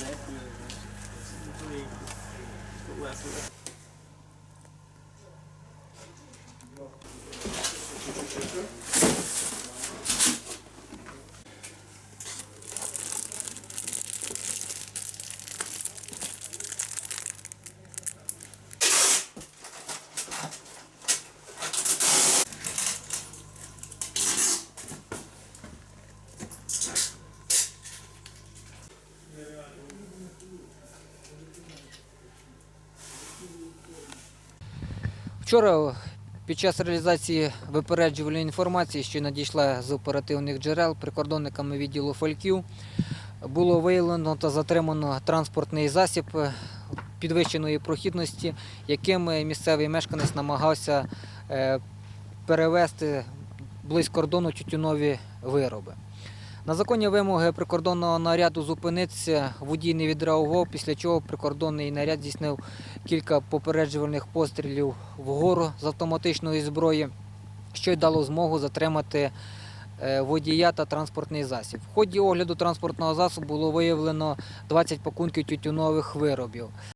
Thank you. Вчора під час реалізації випереджувальної інформації, що надійшла з оперативних джерел прикордонниками відділу Фальків, було виявлено та затримано транспортний засіб підвищеної прохідності, яким місцевий мешканець намагався е, перевезти близько кордону тютюнові вироби. На законні вимоги прикордонного наряду зупинитися водій не відреагував, після чого прикордонний наряд здійснив кілька попереджувальних пострілів вгору з автоматичної зброї, що й дало змогу затримати е, водія та транспортний засіб. В ході огляду транспортного засобу було виявлено 20 пакунків тютюнових виробів.